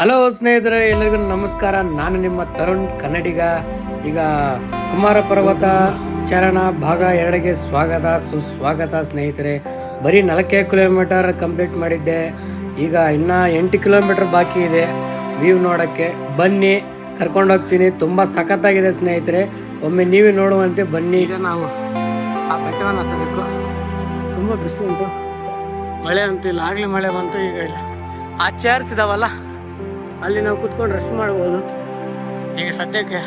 Hello ಸ್ನೇಹಿತರೆ ಎಲ್ಲರಿಗೂ ನಮಸ್ಕಾರ. ನಾನು ನಿಮ್ಮ ತರುಣ್ ಕನ್ನಡಿಗ. ಈಗ ಕುಮಾರ ಪರ್ವತ ಚರಣ ಭಾಗ ಎರಡಿಗೆ ಸ್ವಾಗತ, ಸುಸ್ವಾಗತ ಸ್ನೇಹಿತರೆ. ಬರೀ ನಾಲ್ಕೇ ಕಿಲೋಮೀಟರ್ ಕಂಪ್ಲೀಟ್ ಮಾಡಿದ್ದೆ. ಈಗ ಇನ್ನೂ ಎಂಟು ಕಿಲೋಮೀಟರ್ ಬಾಕಿ ಇದೆ. ವ್ಯೂ ನೋಡೋಕ್ಕೆ. ಬನ್ನಿ ಕರ್ಕೊಂಡೋಗ್ತೀನಿ ತುಂಬ ಸಖತ್ತಾಗಿದೆ ಸ್ನೇಹಿತರೆ. ಒಮ್ಮೆ ನೀವೇ ನೋಡುವಂತೆ ಬನ್ನಿ. ಈಗ ನಾವು ಆ ಬೆಟ್ಟವನ್ನು ಹತ್ತಬೇಕು. ತುಂಬ ಬಿಸಿಲು ಉಂಟು. ಮಳೆ ಅಂತಿಲ್ಲ ಆಗಲಿ ಮಳೆ ಬಂತು. ಈಗ ಇಲ್ಲ. ಆ ಚೇರ್ಸ್ ಇದಾವಲ್ಲ? ಅಲ್ಲಿ ನಾವು ಕುತ್ಕೊಂಡು ರೆಸ್ಟ್ ಮಾಡ್ಬೋದು. ಈಗ ಸದ್ಯಕ್ಕೆ?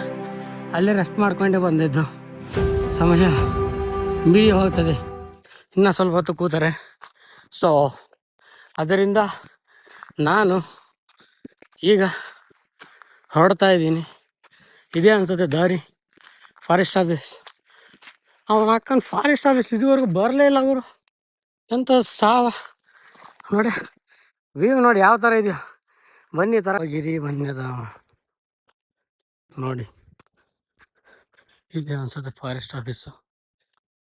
ಅಲ್ಲೇ ರೆಸ್ಟ್ ಮಾಡ್ಕೊಂಡೇ ಬಂದಿದ್ದು. ಸಮಯ ಮೀರಿ ಹೋಗ್ತದೆ. ಇನ್ನೂ ಸ್ವಲ್ಪ ಹೊತ್ತು ಕೂತಾರೆ. ಸೊ ಅದರಿಂದ ನಾನು ಈಗ ಹೊರಡ್ತಾ ಇದ್ದೀನಿ. ಇದೇ ಅನಿಸುತ್ತೆ ದಾರಿ. ಫಾರೆಸ್ಟ್ ಆಫೀಸ್ ಅವನ ಹಾಕೊಂಡು ಫಾರೆಸ್ಟ್ ಆಫೀಸ್ ಇದುವರೆಗೂ ಬರಲೇ ಇಲ್ಲ ಅವರು ಎಂಥ ಸಾವ. ನೋಡಿ ವೀವ್ ನೋಡಿ ಯಾವ ಥರ ಇದೆಯೋ? ಬನ್ನಿ ತರ ಗಿರಿ ಬನ್ನಿದ ನೋಡಿ. ಇದೆ ಅನ್ಸುತ್ತೆ ಫಾರೆಸ್ಟ್ ಆಫೀಸು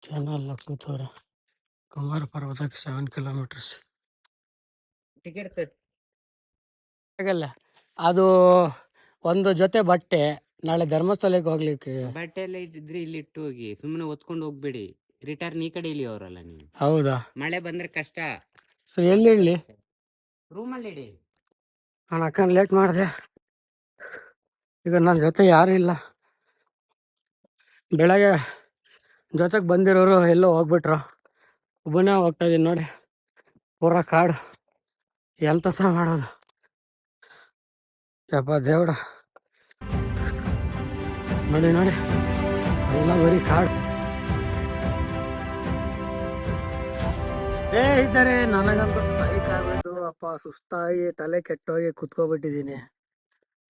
ಚೆನ್ನಾಗಿ ಕೂತವ್ರೆ. ಕುಮಾರ ಪರ್ವತಕ್ಕೆ ಸೆವೆನ್ ಕಿಲೋಮೀಟರ್ಸ್ ಟಿಕೆಟ್ ಆಗಲ್ಲ. ಅದು ಒಂದು ಜೊತೆ ಬಟ್ಟೆ ನಾಳೆ ಧರ್ಮಸ್ಥಳಕ್ಕೆ ಹೋಗ್ಲಿಕ್ಕೆ. ಬಟ್ಟೆ ಎಲ್ಲ ಇದ್ರೆ ಇಲ್ಲಿ ಇಟ್ಟು ಹೋಗಿ. ಸುಮ್ಮನೆ ಒತ್ಕೊಂಡು ಹೋಗ್ಬೇಡಿ. ರಿಟರ್ನ್ ಈ ಕಡೆ ಇಲ್ಲಿ ಅವರಲ್ಲ ನೀವು. ಹೌದಾ? ಮಳೆ ಬಂದ್ರೆ ಕಷ್ಟ. ಸೊ ಎಲ್ಲಿ ಇಡ್ಲಿ ರೂಮಲ್ಲಿ ಇಡಿ. ನಾನು ಅಕ್ಕನ ಲೇಟ್ ಮಾಡಿದೆ. ಈಗ ನನ್ನ ಜೊತೆ ಯಾರೂ ಇಲ್ಲ. ಬೆಳಗ್ಗೆ ಜೊತೆಗೆ ಬಂದಿರೋರು ಎಲ್ಲೋ ಹೋಗ್ಬಿಟ್ರು. ಒಬ್ಬನೇ ಹೋಗ್ತಾ ಇದೀನಿ ನೋಡಿ. ಪೂರ ಕಾಡು. ಎಂತ ಸಹ ಮಾಡೋದು. ಯಪ್ಪ ದೇವಡ ನೋಡಿ ನೋಡಿ. ಎಲ್ಲ ಬರೀ ಕಾಡು. ಸ್ನೇಹಿತರೆ, ನನಗಂತೂ ಸೈಕ್ ಆಗ್ಬಿಟ್ಟು ಅಪ್ಪ, ಸುಸ್ತಾಗಿ ತಲೆ ಕೆಟ್ಟೋಗಿ ಕುತ್ಕೊಬಿಟ್ಟಿದ್ದೀನಿ.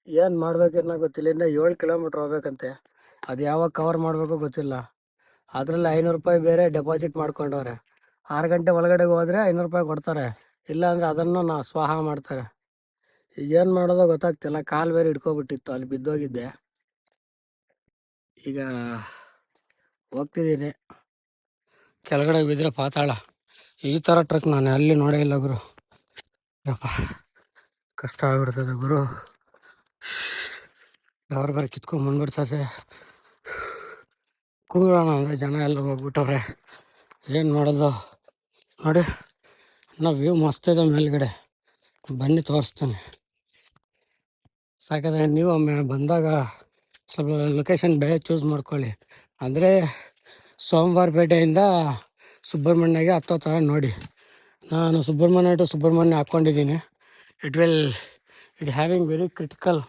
ಏನು ಮಾಡ್ಬೇಕನ್ನ ಗೊತ್ತಿಲ್ಲ. ಇನ್ನು ಏಳು ಕಿಲೋಮೀಟ್ರ್ ಹೋಗ್ಬೇಕಂತೆ. ಅದು ಯಾವಾಗ ಕವರ್ ಮಾಡಬೇಕು ಗೊತ್ತಿಲ್ಲ. ಅದರಲ್ಲಿ ಐನೂರು ರೂಪಾಯಿ ಬೇರೆ ಡೆಪಾಸಿಟ್ ಮಾಡ್ಕೊಂಡವ್ರೆ. ಆರು ಗಂಟೆ ಒಳಗಡೆ ಹೋದರೆ ಐನೂರು ರೂಪಾಯಿ ಕೊಡ್ತಾರೆ. ಇಲ್ಲ ಅಂದರೆ ಅದನ್ನು ನಾ ಸ್ವಾಹ ಮಾಡ್ತಾರೆ. ಈಗ ಏನು ಮಾಡೋದೋ ಗೊತ್ತಾಗ್ತಿಲ್ಲ. ಕಾಲು ಬೇರೆ ಹಿಡ್ಕೊಬಿಟ್ಟಿತ್ತು. ಅಲ್ಲಿ ಬಿದ್ದೋಗಿದ್ದೆ. ಈಗ ಹೋಗ್ತಿದ್ದೀನಿ. ಕೆಳಗಡೆ ಬಿದ್ದರೆ ಪಾತಾಳ. ಈ ಥರ ಟ್ರಕ್ ನಾನು ಅಲ್ಲಿ ನೋಡೇ ಇಲ್ಲ ಗುರು. ಯಪ್ಪ, ಕಷ್ಟ ಆಗ್ಬಿಡ್ತದೆ ಗುರು. ಯಾರು ಬೇರೆ ಕಿತ್ಕೊಂಡ್ ಬಂದ್ಬಿಡ್ತದೆ ಕೂಗೋಣ ಅಂದರೆ ಜನ ಎಲ್ಲ ಹೋಗ್ಬಿಟ್ಟವ್ರೆ. ಏನು ಮಾಡೋದು? ನೋಡಿ ನಾ ವ್ಯೂ ಮಸ್ತ್ ಇದೆ ಮೇಲ್ಗಡೆ. ಬನ್ನಿ ತೋರಿಸ್ತೀನಿ. ಸಾಕಾದ್ರೆ ನೀವು ಒಮ್ಮೆ ಬಂದಾಗ ಸ್ವಲ್ಪ ಲೊಕೇಶನ್ ಬೇರೆ ಚೂಸ್ ಮಾಡ್ಕೊಳ್ಳಿ. ಅಂದರೆ ಸೋಮವಾರಪೇಟೆಯಿಂದ ಸುಬ್ರಹ್ಮಣ್ಯಗೆ ಹತ್ತೋ ಥರ ನೋಡಿ. ನಾನು ಸುಬ್ರಹ್ಮಣ್ಯ ಟು ಸುಬ್ರಹ್ಮಣ್ಯ ಹಾಕ್ಕೊಂಡಿದ್ದೀನಿ. It will it having very critical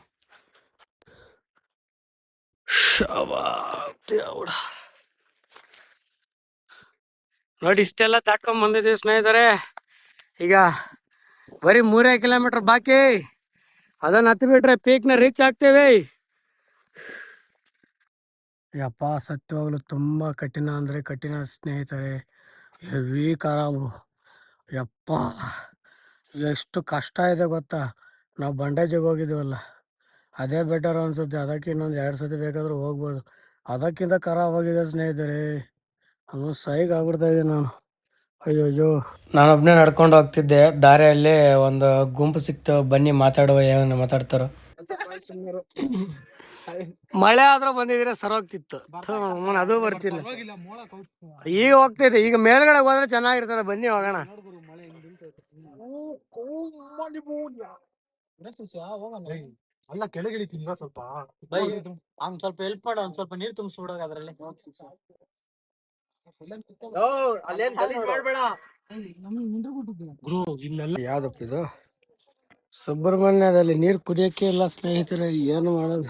ನೋಡಿ, ಇಷ್ಟೆಲ್ಲ ದಾಟ್ಕೊಂಡ್ ಬಂದಿದ್ದೀವಿ ಸ್ನೇಹಿತರೆ. ಈಗ ಬರೀ ಮೂರೇ ಕಿಲೋಮೀಟರ್ ಬಾಕಿ. ಅದನ್ನ ಹತ್ತು ಬಿಟ್ರೆ ಪೀಕ್ನ ರೀಚ್ ಆಗ್ತೇವೆ. ಯಪ್ಪ, ಸತ್ಯವಾಗ್ಲು ತುಂಬ ಕಠಿಣ ಅಂದರೆ ಕಠಿಣ ಸ್ನೇಹಿತರೆ. ಹೆವಿ ಖರಾಬು ಯಪ್ಪ, ಎಷ್ಟು ಕಷ್ಟ ಇದೆ ಗೊತ್ತಾ? ನಾವು ಬಂಡೇಜಿಗೆ ಹೋಗಿದ್ದೀವಲ್ಲ ಅದೇ ಬೆಟರ್ ಅನ್ಸುತ್ತೆ. ಅದಕ್ಕೆ ಇನ್ನೊಂದು ಎರಡು ಸತಿ ಬೇಕಾದರೂ ಹೋಗ್ಬೋದು. ಅದಕ್ಕಿಂತ ಖರಾಬ್ ಆಗಿದೆ ಸ್ನೇಹಿತರೆ. ಅದು ಸೈಗ್ ಆಗ್ಬಿಡ್ತಾ ಇದೆ ನಾನು. ಅಯ್ಯೋ ಅಯ್ಯೋ ನಾನೊಬ್ಬನೇ ನಡ್ಕೊಂಡು ಹೋಗ್ತಿದ್ದೆ. ದಾರಿಯಲ್ಲಿ ಒಂದು ಗುಂಪು ಸಿಕ್ತು. ಬನ್ನಿ ಮಾತಾಡುವ ಏನು ಮಾತಾಡ್ತಾರೋ. ಮಳೆ ಆದ್ರೂ ಬಂದಿದ್ರೆ ಸರೋಗ್ತಿತ್ತು. ಅದು ಬರ್ತಿಲ್ಲ ಈಗ ಹೋಗ್ತಿದೆ ಈಗ ಮೇಲ್ಗಡೆ ಹೋದ್ರೆ ಚೆನ್ನಾಗಿರ್ತದೆ ಬನ್ನಿ ಹೋಗೋಣ. ಅಲ್ಲ ಕೆಳಗಿಳಿ ತಿನ್ರ ಸ್ವಲ್ಪ. ಅವ್ನ್ ಸ್ವಲ್ಪ ಹೆಲ್ಪ್ ಮಾಡು ಒಂದ್ ಸ್ವಲ್ಪ ನೀರ್ ತುಂಬಿಸ್ಬಿಡೋಗ ಅದ್ರಲ್ಲಿ. ಗುರು ಇಲ್ಲೆಲ್ಲ ಯಾವ್ದಪ್ಪ ಇದು? ಸುಬ್ರಹ್ಮಣ್ಯದಲ್ಲಿ ನೀರ್ ಕುಡಿಯಕ್ಕೆ ಇಲ್ಲ ಸ್ನೇಹಿತರೆ ಏನು ಮಾಡೋದು?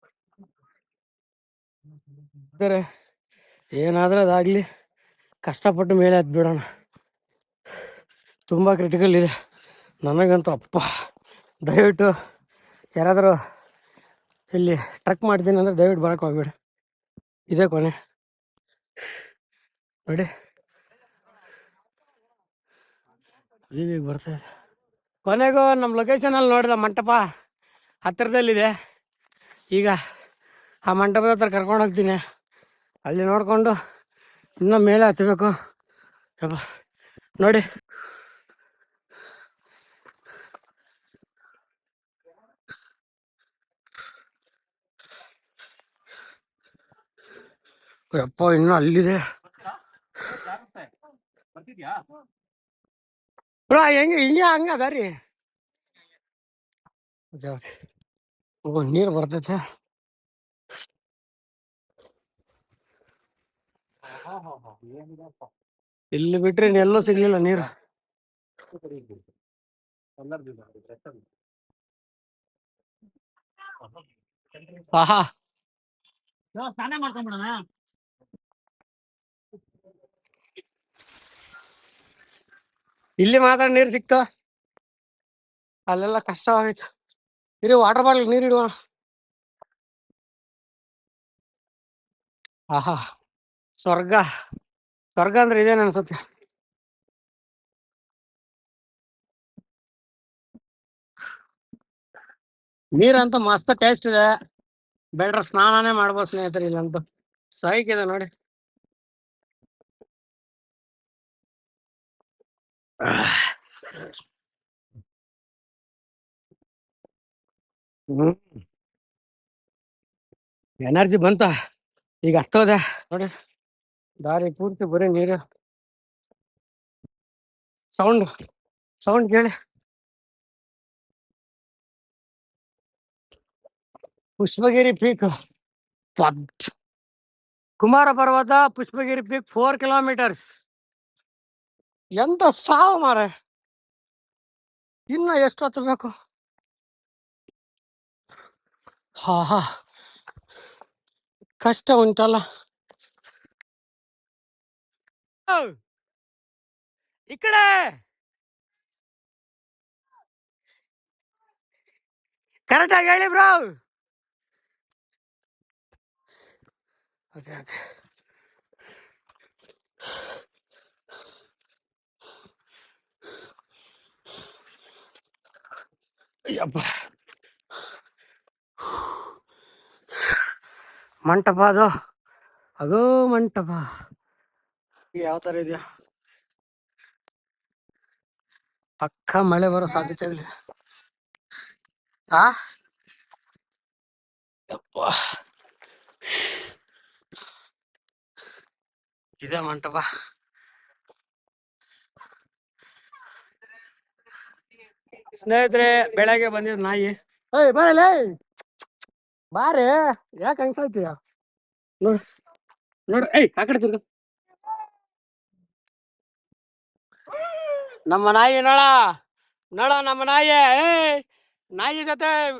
ತೊಂಬತ್ತೈವತ್ತ ಏನಾದರೂ ಅದಾಗಲಿ ಕಷ್ಟಪಟ್ಟು ಮೇಲೆ ಹತ್ ಬಿಡೋಣ. ತುಂಬ ಕ್ರಿಟಿಕಲ್ ಇದೆ. ನನಗಂತೂ ಅಪ್ಪ, ದಯವಿಟ್ಟು ಯಾರಾದರೂ ಇಲ್ಲಿ ಟ್ರಕ್ ಮಾಡ್ತೀನಿ ಅಂದರೆ ದಯವಿಟ್ಟು ಬರೋಕೆ ಹೋಗ್ಬೇಡಿ. ಇದೇ ಕೊನೆ. ನೋಡಿ. ಈಗ ಬರ್ತಾ ಇದೆ. ಕೊನೆಗೂ ನಮ್ಮ ಲೊಕೇಶನಲ್ಲಿ ನೋಡಿದೆ ಮಂಟಪ ಹತ್ತಿರದಲ್ಲಿದೆ. ಈಗ ಆ ಮಂಟಪದ ಹತ್ರ ಕರ್ಕೊಂಡು ಹೋಗ್ತೀನಿ. ಅಲ್ಲಿ ನೋಡಿಕೊಂಡು ಇನ್ನೂ ಮೇಲೆ ಹತ್ತಬೇಕು ಯಪ್ಪ, ನೋಡಿ. ಯಪ್ಪ, ಇನ್ನೂ ಅಲ್ಲಿದೆ. ಬ್ರೋ, ಹೆಂಗೆ, ಹಿಂಗೆ ಹಂಗೆ ಅದ ರೀ. ಓ, ನೀರು ಬರ್ತೈತೆ. ಇಲ್ಲಿ ಬಿಟ್ರೆ ಎಲ್ಲೂ ಸಿಗ್ಲಿಲ್ಲ ನೀರು. ಸ್ನಾನ ಮಾಡ್ಕೊಂಡ್ಬಿಡೋಣ ಇಲ್ಲಿ ಮಾತ್ರ ನೀರು ಸಿಕ್ತ. ಅಲ್ಲೆಲ್ಲ ಕಷ್ಟವಾಗೈತು ಇರಿ ವಾಟರ್ ಬಾಟಲ್ ನೀರು ಇಡುವ ಆಹಾ. ಸ್ವರ್ಗ. ಸ್ವರ್ಗ ಅಂದ್ರೆ ಇದೇನು ಅನ್ಸುತ್ತೆ? ನೀರಂತೂ ಮಸ್ತ್ ಟೇಸ್ಟ್ ಇದೆ. ಬೇಡ್ರ ಸ್ನಾನನೇ ಮಾಡ್ಬೋದು ಸ್ನೇಹಿತರೆ ಇಲ್ಲಂತೂ. ಸೈಕ್ ಇದೆ ನೋಡಿ. ಹ್ಮ್. ಎನರ್ಜಿ ಬಂತ. ಈಗ ಹತ್ತೋದೆ. ನೋಡಿ. ದಾರಿ ಪೂರ್ತಿ ಬರೀ ನೀರು. ಸೌಂಡ್ ಸೌಂಡ್ ಕೇಳಿ. ಪುಷ್ಪಗಿರಿ ಪೀಕ್ ಕುಮಾರ ಪರ್ವತ, ಪುಷ್ಪಗಿರಿ ಪೀಕ್ ಫೋರ್ ಕಿಲೋಮೀಟರ್ಸ್ ಎಂತ ಸಾವು ಮಾರೆ ಇನ್ನು ಎಷ್ಟು ಹತ್ತಬೇಕು? ಹಾ ಹಾ. ಕಷ್ಟ ಉಂಟಲ್ಲ. ಓ, ಈ ಕಡೆ ಕರೆಕ್ಟ್ ಆಗಿ ಹೇಳಿ ಬ್ರೋ ಓಕೆ ಓಕೆ ಅಯ್ಯಪ್ಪ ಮಂಟಪ ಅದು ಅದು ಮಂಟಪ ಯಾವ ತರ ಇದೆಯಾ? ಪಕ್ಕ ಮಳೆ ಬರೋ ಸಾಧ್ಯತೆ ಆ? ಯಪ್ಪ. ಇದೆ ಮಂಟಪ. ಸ್ನೇಹಿತರೆ, ಬೆಳಗ್ಗೆ ಬಂದಿದ್ ನಾಯಿ. ಏಯ್ ಬರಲೇ ಬಾರೆ. ಯಾಕೆ ಹಂಗ್ಸಾಯ್ತೀಯ ನೋಡ್. ನೋಡ್. ಏಯ್, ಆ ತಿರ್ಗು. ನಮ್ಮ ನಾಯಿ ನಳ ನಳ ನಮ್ಮ ನಾಯಿ. ನಾಯಿ ಜೊತೆ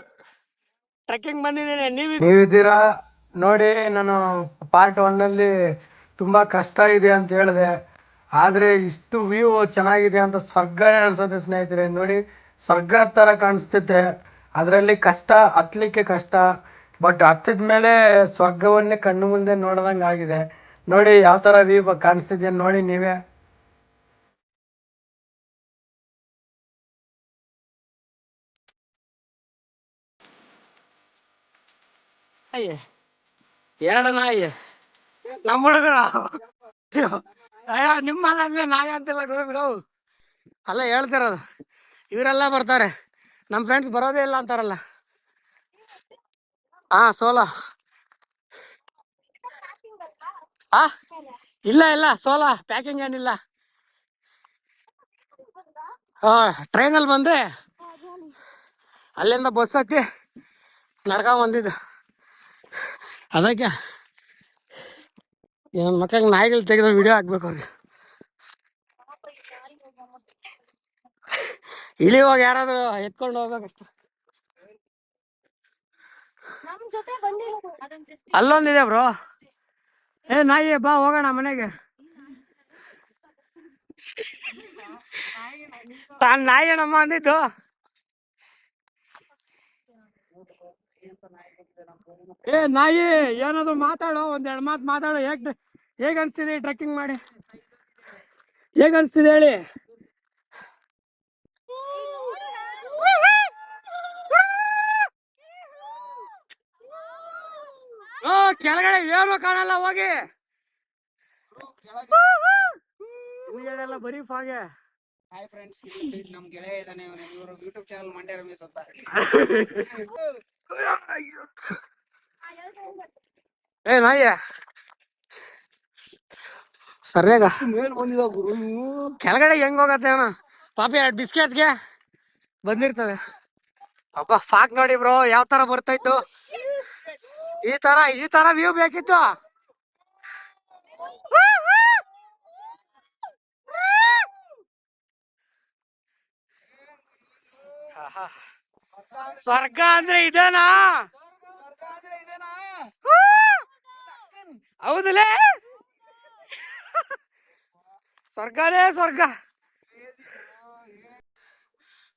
ಟ್ರೆಕ್ಕಿಂಗ್ ಬಂದಿದ್ದೀನಿ. ನೀವು ನೀವಿದ್ದೀರಾ? ನೋಡಿ, ನಾನು ಪಾರ್ಟ್ ಒನ್ನಲ್ಲಿ ತುಂಬಾ ಕಷ್ಟ ಇದೆ ಅಂತ ಹೇಳಿದೆ. ಆದ್ರೆ ಇಷ್ಟು ವ್ಯೂ ಚೆನ್ನಾಗಿದೆ ಅಂತ ಸ್ವರ್ಗ ಅನ್ಸುತ್ತೆ ಸ್ನೇಹಿತರೆ. ನೋಡಿ, ಸ್ವರ್ಗ ತರ ಕಾಣಿಸ್ತೈತೆ ಅದರಲ್ಲಿ ಕಷ್ಟ, ಹತ್ಲಿಕ್ಕೆ ಕಷ್ಟ. ಬಟ್ ಹತ್ತಿದ ಮೇಲೆ ಸ್ವರ್ಗವನ್ನೇ ಕಣ್ಣು ಮುಂದೆ ನೋಡ್ದಂಗೆ ಆಗಿದೆ ನೋಡಿ, ಯಾವ ತರ ವ್ಯೂ ಕಾಣಿಸ್ತಿದ್ಯಾ? ನೋಡಿ ನೀವೇ. ಅಯ್ಯ ಎರಡು ನಾಯಿ. ನಮ್ಮ ಹುಡುಗರು. ಅಯ್ಯೋ ನಿಮ್ಮ ಮನೆ ನಾಯಿ ಅಂತಿಲ್ಲ ಗುರು ಅಲ್ಲ ಹೇಳ್ತಿರೋದು ಇವರೆಲ್ಲ ಬರ್ತಾರೆ. ನಮ್ಮ ಫ್ರೆಂಡ್ಸ್ ಬರೋದೇ ಇಲ್ಲ ಅಂತಾರಲ್ಲ. ಹಾ ಸೋಲೋ. ಆ? ಇಲ್ಲ ಇಲ್ಲ, ಸೋಲೋ. ಪ್ಯಾಕಿಂಗ್ ಏನಿಲ್ಲ. ಹಾ ಟ್ರೈನಲ್ಲಿ ಬಂದೆ. ಅಲ್ಲಿಂದ ಬಸ್ ಹತ್ತಿ ನಡ್ಕೊಂಡ್ ಬಂದಿದ್ದು. ಅದಕ್ಕೆ ಏನು ಮಕ್ಕಳಿಗೆ ನಾಯಿಗಳು ತೆಗೆದ ವಿಡಿಯೋ ಹಾಕ್ಬೇಕು ಅವ್ರಿಗೆ. ಇಲ್ಲಿ ಹೋಗಿ ಯಾರಾದ್ರೂ ಎತ್ಕೊಂಡು ಹೋಗ್ಬೇಕಷ್ಟ. ಅಲ್ಲೊಂದಿದೆ ಬ್ರೋ. ಏ ನಾಯಿ ಬಾ ಹೋಗೋಣ ಮನೆಗೆ. ತಾನ್ ನಾಯಿ ಅಣ್ಣಮ್ಮ ಅಂದಿದ್ದು. ಏ ನಾಯಿ ಏನಾದ್ರು ಮಾತಾಡೋ ಒಂದೆರಡು ಮಾತು ಮಾತಾಡೋ ಹೇಗ್ ಹೇಗ್ ಅನ್ಸ್ತಿದೆ ಟ್ರೆಕ್ಕಿಂಗ್ ಮಾಡಿ? ಹೇಗ್ ಅನ್ಸ್ತಿದೆ ಹೇಳಿ? ಓ ಕೆಳಗಡೆ ಏನು ಕಾಣಲ್ಲ ಹೋಗಿ. ಹಿಂದ್ಗಡೆ ಬರೀ ಫಾಗೆ. ಹಾಯ್ ಫ್ರೆಂಡ್ಸ್ ನಮ್ ಗೆಳೆಯ ಇದಾನೆ ಇವರು ಯೂಟ್ಯೂಬ್ ಚಾನಲ್ ಮಂಡ್ಯ ರಮೇಶ್ ಅಂತ. ಏ ಬಂದಿದ ಗುರು ಕೆಳಗಡೆ ಹೆಂಗ್ ಹೋಗತ್ತೆ ಅಣ್ಣ? ಪಾಪಿ ಎರಡು ಬಿಸ್ಕೆಟ್ಗೆ ಬಂದಿರ್ತವೆ ಅಪ್ಪ ಫಾಕ್ ನೋಡಿ ಬ್ರೋ ಯಾವ ತರ ಬರ್ತಾಯ್ತು? ಈ ತರ ಈ ತರ ವ್ಯೂ ಬೇಕಿತ್ತು? ಆಹಾ. ಸ್ವರ್ಗ ಅಂದ್ರೆ ಇದೇನಾ? ಹೌದಲೇ? ಸ್ವರ್ಗನೇ ಸ್ವರ್ಗ.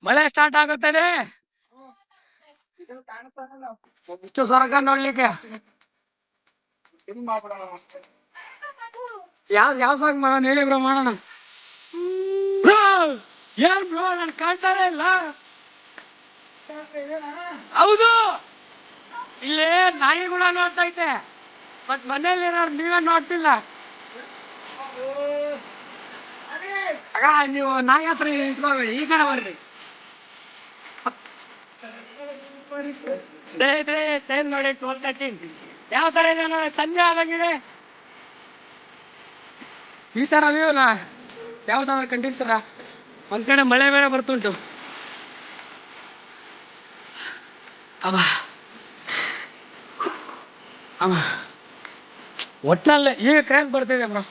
ಮಳೆ ಸ್ಟಾರ್ಟ್ ಆಗುತ್ತದೆ ಇಷ್ಟು ಸ್ವರ್ಗ ನೋಡ್ಲಿಕ್ಕೆ. ಯಾವ ಯಾವ ಸಾಂಗ್ ಮಾಡೋಣ? ಹೇಳಿ ಬ್ರೋ, ಮಾಡೋಣ. ಬ್ರೋ, ಏನ್ ಬ್ರೋ, ನಾನು ಕಾಣ್ತಾನೆ ಇಲ್ಲ? ಹೌದು. ಇಲ್ಲಿ ನಾಯಿ ನೋಡ್ತೈತೆ. ಮತ್ ಏನಾದ್ರು ನೀವೇ ನೋಡ್ತಿಲ್ಲ. ನೀವು ನಾಯಿ ಹತ್ರ ನಿಂತ್ಕೋಬೇಡಿ ಈ ಕಡೆ ಬರ್ರಿ. ಸ್ನೇಹಿತರೆ ಟೈಮ್ ನೋಡಿ ಟ್ವೆಲ್ ತರ್ಟೀನ್ ಯಾವ ತರ ಇದೆ ನೋಡಿ, ಸಂಜೆ ಆದಂಗಿದೆ. ಈ ತರ ವ್ಯೂನ ಯಾವ ತರ ಕಂಡಿರ್ತಾರ ಒಂದ್ ಕಡೆ ಮಳೆ ಬೇರೆ ಬರ್ತುಂಟು அவன் அவன் ஒட்டலாம் இல்லை ஏ கிராங்க் படுத்தது அப்புறம்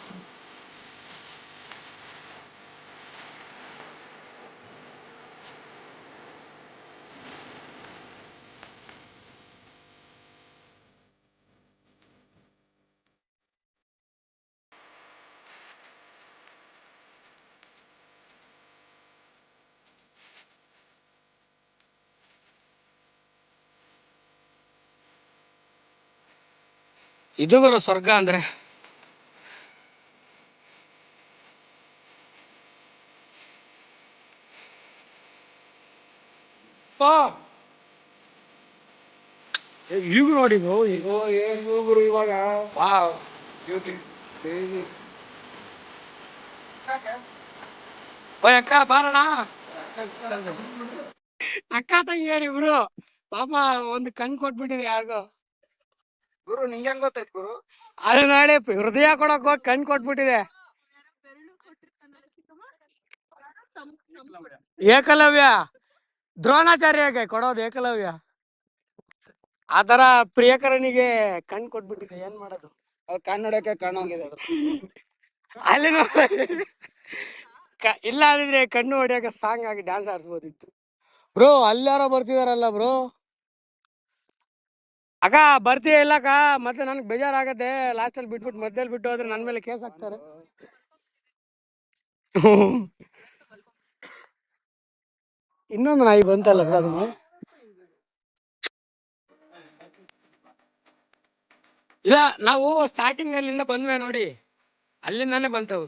ಇದು ಗುರು ಸ್ವರ್ಗ ಅಂದ್ರೆ ಈಗ ನೋಡಿ ಗುರು ಇವಾಗ. ಅಕ್ಕ ಬಾರಣ ಅಕ್ಕ ತಂಗಿಯರಿಬ್ರು ಪಾಪ ಒಂದು ಕಣ್ ಕೊಟ್ಬಿಟ್ಟಿದೆ ಯಾರಿಗೋ. ಗುರು, ನಿಂಗೆ ಹೆಂಗ್ ಗೊತ್ತಾಯ್ತು ಗುರು? ಅದು ನೋಡಿ, ಹೃದಯ ಕೊಡಕ್ ಹೋಗಿ ಕಣ್ ಕೊಟ್ಬಿಟ್ಟಿದೆ. ಏಕಲವ್ಯ. ದ್ರೋಣಾಚಾರ್ಯಗೆ ಕೊಡೋದು ಏಕಲವ್ಯ. ಆತರ ತರ ಪ್ರಿಯಕರನಿಗೆ ಕಣ್ ಕೊಟ್ಬಿಟ್ಟಿದೆ, ಏನ್ ಮಾಡೋದು? ಅದು ಕಣ್ಣು ಹೊಡ್ಯಕ್ಕೆ ಕಣ್ಣು ಹೋಗಿದೆ ಅದು. ಅಲ್ಲಿ ಇಲ್ಲ ಅಂದಿದ್ರೆ ಕಣ್ಣು ಹೊಡಿಯಕ್ಕೆ ಸಾಂಗ್ ಆಗಿ ಡ್ಯಾನ್ಸ್ ಆಡಿಸ್ಬೋದಿತ್ತು. ಬ್ರೋ ಅಲ್ಲಾರೋ ಬರ್ತಿದಾರಲ್ಲ ಬ್ರೋ? ಅಕ್ಕ ಬರ್ತೀಯ ಇಲ್ಲಕ್ಕ? ಮತ್ತೆ ನನ್ಗೆ ಬೇಜಾರಾಗತ್ತೆ. ಲಾಸ್ಟಲ್ಲಿ ಬಿಟ್ಬಿಟ್ಟು ಮಧ್ಯದಲ್ಲಿ ಬಿಟ್ಟು ಹೋದ್ರೆ ನನ್ನ ಮೇಲೆ ಕೇಸ್ ಹಾಕ್ತಾರೆ. ಇನ್ನೊಂದು ನಾಯಿ ಬಂತಲ್ಲ ಅದನ್ನ ಇಲ್ಲ ನಾವು ಸ್ಟಾರ್ಟಿಂಗ್ ಅಲ್ಲಿಂದ ಬಂದ್ವೆ ನೋಡಿ. ಅಲ್ಲಿಂದಾನೇ ಬಂತವು.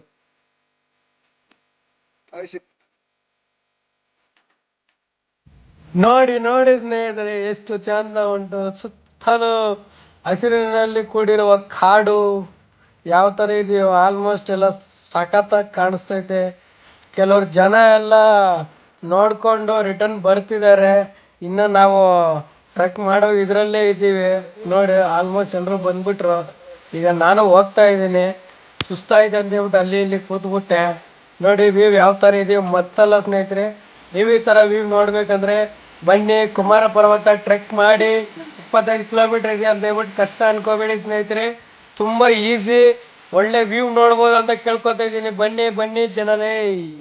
ನೋಡಿ ನೋಡಿ ಸ್ನೇಹಿತರೆ ಎಷ್ಟು ಚಂದ ಉಂಟು. ಸುತ್ತಲೂ ಹಸಿರಿನಲ್ಲಿ ಕೂಡಿರುವ ಕಾಡು ಯಾವ ತರ ಇದೆಯೋ ಆಲ್ಮೋಸ್ಟ್ ಎಲ್ಲ ಸಖತ್ತಾಗಿ ಕಾಣಿಸ್ತೈತೆ. ಕೆಲವ್ರು ಜನ ಎಲ್ಲ ನೋಡ್ಕೊಂಡು ರಿಟರ್ನ್ ಬರ್ತಿದ್ದಾರೆ ಇನ್ನು ನಾವು ಟ್ರಕ್ ಮಾಡೋ ಇದ್ರಲ್ಲೇ ಇದ್ದೀವಿ. ನೋಡಿ ಆಲ್ಮೋಸ್ಟ್ ಎಲ್ಲರೂ ಬಂದ್ಬಿಟ್ರು. ಈಗ ನಾನು ಹೋಗ್ತಾ ಇದ್ದೀನಿ. ಸುಸ್ತಾಯ್ತು ಅಂತ ಹೇಳ್ಬಿಟ್ಟು ಅಲ್ಲಿ ಇಲ್ಲಿ ಕೂತ್ಬಿಟ್ಟೆ. ನೋಡಿ ವ್ಯೂ ಯಾವ ತರ ಇದೆಯೋ ಮತ್ತಲ್ಲ ಸ್ನೇಹಿತರೆ, ನೀವು ಈ ತರ ವ್ಯೂ ನೋಡ್ಬೇಕಂದ್ರೆ ಬನ್ನಿ, ಕುಮಾರ ಪರ್ವತ ಟ್ರೆಕ್ ಮಾಡಿ. ಇಪ್ಪತ್ತೈದು ಕಿಲೋಮೀಟರ್ ಇದೆ ಅಂತ ಹೇಳ್ಬಿಟ್ಟು ಕಷ್ಟ ಅನ್ಕೋಬೇಡಿ ಸ್ನೇಹಿತರೆ. ತುಂಬಾ ಈಸಿ ಒಳ್ಳೆ ವ್ಯೂ ನೋಡ್ಬೋದು ಅಂತ ಕೇಳ್ಕೊತಾ ಇದ್ದೀನಿ. ಬನ್ನಿ ಬನ್ನಿ ಜನರೇ.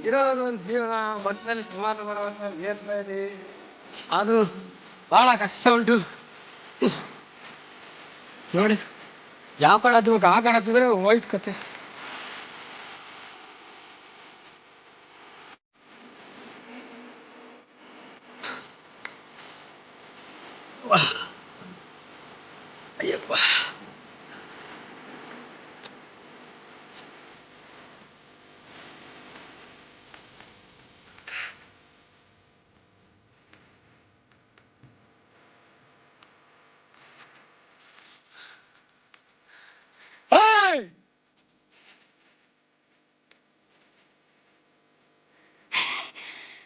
ಇರೋದು ಒಂದು ಜೀವನ ಮಧ್ಯದಲ್ಲಿ ಕುಮಾರ ಪರ್ವತ ಏರ್ತಾ ಇದೆ ಅದು ಬಹಳ ಕಷ್ಟ ಉಂಟು. ನೋಡಿ, ಯಾವ ಕಡೆ ಹತ್ಬೇಕು, ಆ ಕಡೆ ಹೋಯ್ತು ಕತೆ.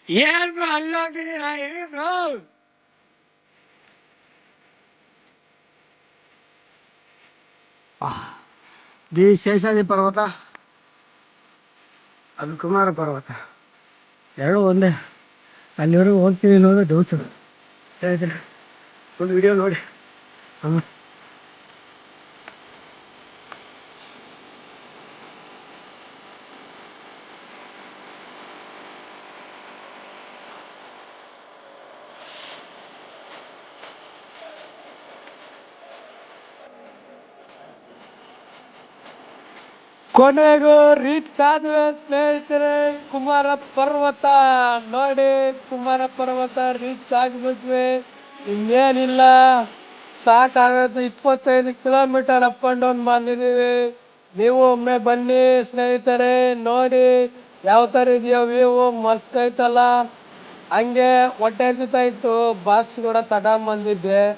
ಬ್ರೋ ಅಲ್ಲೋಗಿದ್ದೀರಾ ಹೇಳಿ ಬ್ರೋ ದಿ ಶೇಷಾದಿ ಪರ್ವತ ಅದು ಕುಮಾರ ಪರ್ವತ. ಎರಡು ಒಂದೇ. ಅಲ್ಲಿವರೆಗೂ ಹೋಗ್ತೀವಿ ಅನ್ನೋದು ಡೌಟ್ ಹೇಳ್ತೀನಿ ಒಂದು ವಿಡಿಯೋ ನೋಡಿ. ಹಾಂ ಕೊನೆಗೂ ರೀಚ್ ಆದ್ವಿ ಸ್ನೇಹಿತರೆ ಕುಮಾರ ಪರ್ವತ. ನೋಡಿ, ಕುಮಾರ ಪರ್ವತ ರೀಚ್ ಆಗ್ಬಿಟ್ವಿ. ಇನ್ನೇನಿಲ್ಲ. ಸಾಕಾಗತ್ತೆ. ಇಪ್ಪತ್ತೈದು ಕಿಲೋಮೀಟರ್ ಅಪ್ ಅಂಡ್ ಡೌನ್ ಬಂದಿದ್ದೀವಿ. ನೀವು ಒಮ್ಮೆ ಬನ್ನಿ ಸ್ನೇಹಿತರೆ. ನೋಡಿ, ಯಾವ ಥರ ಇದೆಯೋ ವ್ಯೂ ಮಸ್ತ್ ಐತಲ್ಲ. ಹಂಗೆ ಹೊಟ್ಟೆ ಇತ್ತು. ಬಾಕ್ಸ್ ಕೂಡ ತಗೊಂಬಂದಿದ್ದೆ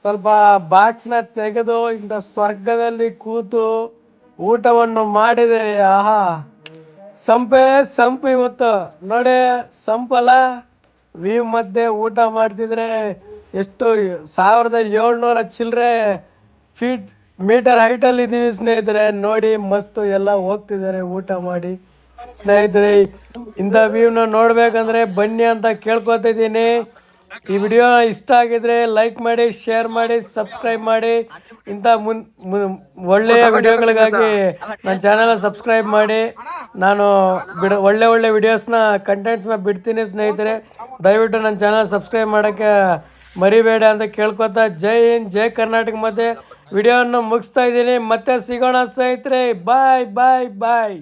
ಸ್ವಲ್ಪ ಬಾಕ್ಸ್ನ ತೆಗೆದು, ಇಂಥ ಸ್ವರ್ಗದಲ್ಲಿ ಕೂತು ಊಟವನ್ನು ಮಾಡಿದರೆ, ಆಹಾ, ಸಂಪೆ, ಸಂಪು ಇವತ್ತು ನೋಡಿ ಸಂಪಲ್ಲ ವಿ ಮಧ್ಯೆ ಊಟ ಮಾಡ್ತಿದ್ರೆ ಎಷ್ಟು ಸಾವಿರದ ಏಳ್ನೂರ ಚಿಲ್ಲರೆ ಫೀಟ್ ಮೀಟರ್ ಹೈಟಲ್ಲಿ ಇದ್ದೀವಿ ಸ್ನೇಹಿತರೆ. ನೋಡಿ, ಮಸ್ತು ಎಲ್ಲ ಹೋಗ್ತಿದ್ದಾರೆ ಊಟ ಮಾಡಿ. ಸ್ನೇಹಿತರೆ, ಇಂಥ ವ್ಯೂವ್ನ ನೋಡ್ಬೇಕಂದ್ರೆ ಬನ್ನಿ ಅಂತ ಕೇಳ್ಕೊತಿದ್ದೀನಿ ಈ ವಿಡಿಯೋ ಇಷ್ಟ ಆಗಿದ್ರೆ ಲೈಕ್ ಮಾಡಿ ಶೇರ್ ಮಾಡಿ ಸಬ್ಸ್ಕ್ರೈಬ್ ಮಾಡಿ. ಇಂಥ ಮುನ್ ಒಳ್ಳೆಯ ವಿಡಿಯೋಗಳಿಗಾಗಿ ನನ್ನ ಚಾನಲ್ ಸಬ್ಸ್ಕ್ರೈಬ್ ಮಾಡಿ. ನಾನು ಬಿಡ ಒಳ್ಳೆ ಒಳ್ಳೆ ವಿಡಿಯೋಸ್ನ ಕಂಟೆಂಟ್ಸ್ನ ಬಿಡ್ತೀನಿ ಸ್ನೇಹಿತರೆ. ದಯವಿಟ್ಟು ನನ್ನ ಚಾನಲ್ ಸಬ್ಸ್ಕ್ರೈಬ್ ಮಾಡೋಕ್ಕೆ ಮರಿಬೇಡ ಅಂತ ಕೇಳ್ಕೊತಾ ಜೈ ಹಿಂದ್ ಜೈ ಕರ್ನಾಟಕ ಮತ್ತೆ. ವಿಡಿಯೋವನ್ನು ಮುಗಿಸ್ತಾ ಇದ್ದೀನಿ. ಮತ್ತೆ ಸಿಗೋಣ ಸ್ನೇಹಿತರೆ. ಬಾಯ್ ಬಾಯ್ ಬಾಯ್